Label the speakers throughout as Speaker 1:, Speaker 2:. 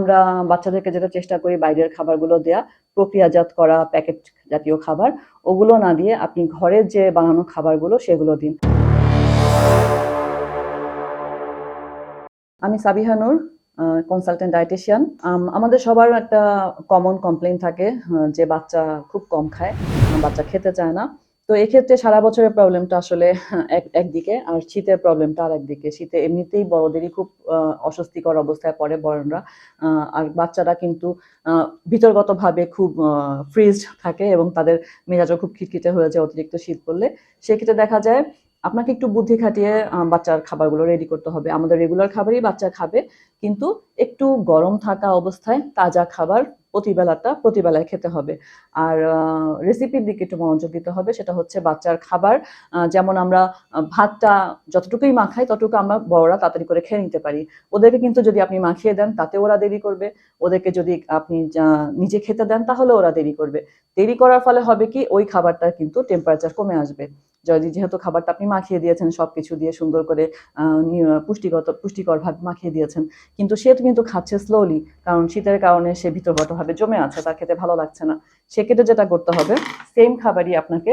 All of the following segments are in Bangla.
Speaker 1: আমরা বাচ্চাদেরকে যেটা চেষ্টা করি বাইরের খাবারগুলো দেয়া, প্রক্রিয়াজাত করা প্যাকেট জাতীয় খাবার, ওগুলো না দিয়ে আপনি ঘরের যে বানানো খাবারগুলো সেগুলো দিন। আমি সাবিহা নূর কনসালটেন্ট ডায়েটিশিয়ান আমাদের সবার একটা কমন কমপ্লেন থাকে যে বাচ্চা খুব কম খায়, বাচ্চা খেতে চায় না। তো এক্ষেত্রে সারা বছরের প্রবলেমটা আসলে এক একদিকে আর শীতের প্রবলেমটা আর একদিকে শীতে এমনিতেই বড়দেরই খুব অস্বস্তিকর অবস্থায় পড়ে আহ, আর বাচ্চারা কিন্তু ভিতরগতভাবে খুব ফ্রিজড থাকে এবং তাদের মেজাজও খুব খিটখিটে হয়ে যায় অতিরিক্ত শীত পড়লে। সেক্ষেত্রে দেখা যায় আপনাকে একটু বুদ্ধি খাটিয়ে বাচ্চার খাবারগুলো রেডি করতে হবে। আমাদের রেগুলার খাবারই বাচ্চা খাবে কিন্তু একটু গরম থাকা অবস্থায় তাজা খাবার প্রতিবেলাটা, প্রতিবেলায় খেতে হবে। আর রেসিপির দিকে একটু মনোযোগ দিতে হবে, সেটা হচ্ছে বাচ্চার খাবার। যেমন আমরা ভাতটা যতটুকুই মাখাই ততটুকু আমরা বড়রা তাড়াতাড়ি করে খেয়ে নিতে পারি। ওদেরকে কিন্তু যদি আপনি মাখিয়ে দেন, তাতে ওরা দেরি করবে। ওদেরকে যদি আপনি নিজে খেতে দেন, তাহলে ওরা দেরি করবে। দেরি করার ফলে হবে কি, ওই খাবারটার কিন্তু টেম্পারেচার কমে আসবে। যেহেতু খাবারটা আপনি মাখিয়ে দিয়েছেন, সবকিছু দিয়ে সুন্দর করে পুষ্টিগত পুষ্টিকর ভাবে মাখিয়ে দিয়েছেন, কিন্তু সে তো কিন্তু খাচ্ছে স্লোলি কারণ শীতের কারণে সে ভিতরগতভাবে জমে আছে, তার খেতে ভালো লাগছে না। সেক্ষেত্রে যেটা করতে হবে সেম খাবারই আপনাকে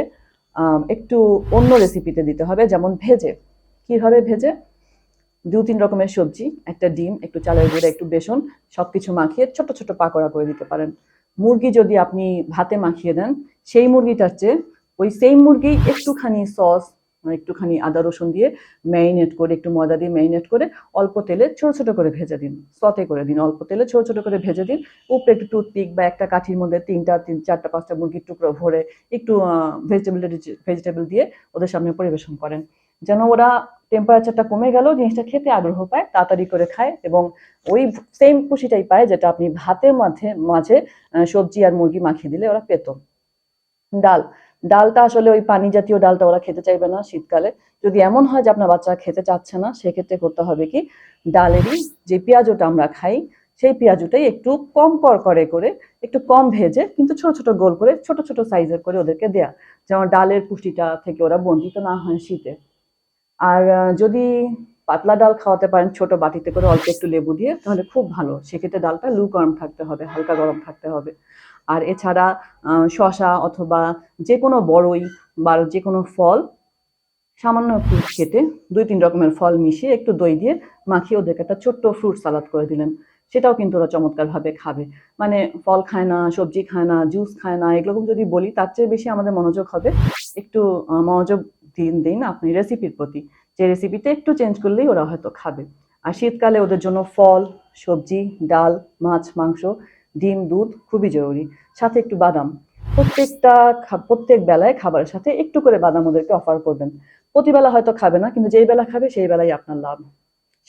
Speaker 1: একটু অন্য রেসিপিতে দিতে হবে, যেমন ভেজে। কীভাবে ভেজে? দু তিন রকমের সবজি, একটা ডিম, একটু চালের গুঁড়া, একটু বেসন সব কিছু মাখিয়ে ছোট ছোট পাকোড়া করে দিতে পারেন। মুরগি যদি আপনি ভাতে মাখিয়ে দেন, সেই মুরগিটার চেয়ে ওই সেম মুরগি একটুখানি সস একটুখানি আদা রসুন দিয়ে ম্যারিনেট করে, একটু ময়দা দিয়ে ম্যারিনেট করে অল্প তেলে ছোট ছোট করে ভেজে দিন। সতে করে দিন, অল্প তেলে ছোট ছোট করে ভেজে দিন। উপরে একটু টুথপিক বা একটা কাঠির মধ্যে তিনটা, তিন, চারটা, পাঁচটা মুরগির টুকরো ভরে একটু ভেজিটেবল ভেজিটেবল দিয়ে ওদের সামনে পরিবেশন করেন। যেন ওরা টেম্পারেচারটা কমে গেল, জিনিসটা খেতে আগ্রহ পায়, তাড়াতাড়ি করে খায় এবং ওই সেম খুশিটাই পায় যেটা আপনি ভাতের মাঝে মাঝে সবজি আর মুরগি মাখিয়ে দিলে ওরা পেত। ডাল ডালটা আসলে ওই পানি জাতীয় ডালটা ওরা খেতে চাইবে না শীতকালে। যদি এমন হয় যে আপনার বাচ্চা খেতে চাচ্ছে না, সেক্ষেত্রে করতে হবে কি? ডালেরই যে পেঁয়াজটা আমরা খাই, সেই পেঁয়াজটাই একটু কম করকরে করে, একটু কম ভেজে, কিন্তু ছোট ছোট গোল করে, ছোট ছোট সাইজের করে ওদেরকে দেয়া। যেমন ডালের পুষ্টিটা থেকে ওরা বঞ্চিত না হয় শীতে। আর যদি পাতলা ডাল খাওয়াতে পারেন, ছোট বাটিতে করে অল্প একটু লেবু দিয়ে, তাহলে খুব ভালো। সেক্ষেত্রে ডালটা লু গরম থাকতে হবে, হালকা গরম থাকতে হবে। আর এছাড়া শসা অথবা যে কোনো বড়ই বা যে কোনো ফল, সামান্য একটু কেটে দুই তিন রকমের ফল মিশিয়ে একটু দই দিয়ে মাখিয়ে ওদেরকে একটা ছোট্ট ফ্রুট সালাদ করে দিলেন। সেটাও কিন্তু ওরা চমৎকারভাবে খাবে। মানে ফল খায় না, সবজি খায় না, জুস খায় না, এগুলো যদি বলি তার চেয়ে বেশি আমাদের মনোযোগ হবে একটু মনোযোগ দিন দিন আপনি রেসিপির প্রতি। যে রেসিপিটা একটু চেঞ্জ করলেই ওরা হয়তো খাবে। আর শীতকালে ওদের জন্য ফল, সবজি, ডাল, মাছ, মাংস ডিম, দুধ খুবই জরুরি। সাথে একটু বাদাম। প্রত্যেকটা প্রত্যেক বেলায় খাবারের সাথে একটু করে বাদাম ওদেরকে অফার করবেন। প্রতিবেলা হয়তো খাবে না, কিন্তু যেই বেলা খাবে সেই বেলায় আপনার লাভ।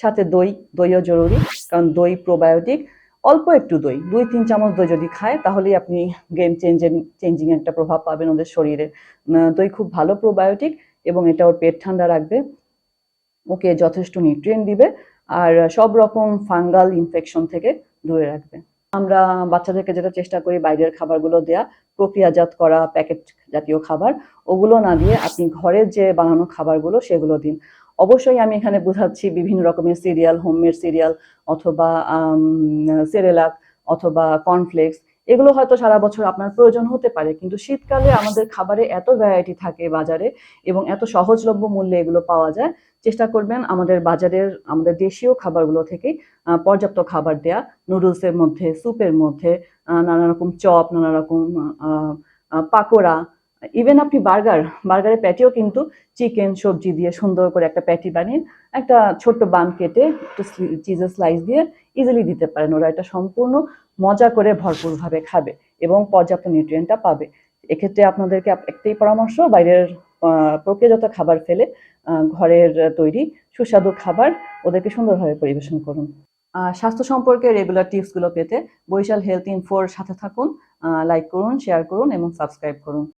Speaker 1: সাথে দই, দইও জরুরি, কারণ দই প্রোবায়োটিক অল্প একটু দই, দুই, তিন চামচ দই যদি খায়, তাহলেই আপনি গেম চেঞ্জের চেঞ্জিং একটা প্রভাব পাবেন ওদের শরীরে। দই খুব ভালো প্রোবায়োটিক এবং এটা ওর পেট ঠান্ডা রাখবে। ওকে যথেষ্ট নিউট্রিয়েন্ট দিবে, আর সব রকম ফাঙ্গাল ইনফেকশন থেকে দূরে রাখবে। আমরা বাচ্চাদেরকে যেটা চেষ্টা করি বাইরের খাবারগুলো দেয়া, প্রক্রিয়াজাত করা, প্যাকেট জাতীয় খাবার, ওগুলো না দিয়ে আপনি ঘরে যে বানানো খাবারগুলো সেগুলো দিন। অবশ্যই আমি এখানে বোঝাচ্ছি বিভিন্ন রকমের সিরিয়াল, হোমমেড সিরিয়াল অথবা সেরেলাক অথবা কর্নফ্লেক্স এগুলো হয়তো সারা বছর আপনার প্রয়োজন হতে পারে কিন্তু শীতকালে আমাদের খাবারে এত ভ্যারাইটি থাকে বাজারে এবং এত সহজলভ্য মূল্যে এগুলো পাওয়া যায় চেষ্টা করবেন আমাদের বাজারের আমাদের দেশীয় খাবারগুলো আহ, পর্যাপ্ত খাবার দেয়া নুডলসের মধ্যে স্যুপের মধ্যে নানা রকম চপ নানা রকম পাকোড়া ইভেন আপনি বার্গার বার্গারের প্যাটিও কিন্তু চিকেন সবজি দিয়ে সুন্দর করে একটা প্যাটি বানিয়ে একটা ছোট্ট বান কেটে একটু চিজের স্লাইস দিয়ে ইজিলি দিতে পারেন। ওরা এটা সম্পূর্ণ মজা করে ভরপুরভাবে খাবে এবং পর্যাপ্ত নিউট্রিয়েন্টটা পাবে। এক্ষেত্রে আপনাদেরকে আপ- একটাই পরামর্শ, বাইরের প্রক্রিয়াজাত খাবার ফেলে ঘরের তৈরি সুস্বাদু খাবার ওদেরকে সুন্দরভাবে পরিবেশন করুন। স্বাস্থ্য সম্পর্কে রেগুলার টিপসগুলো পেতে বৈশাল হেলথ ইনফোর সাথে থাকুন লাইক করুন শেয়ার করুন এবং সাবস্ক্রাইব করুন।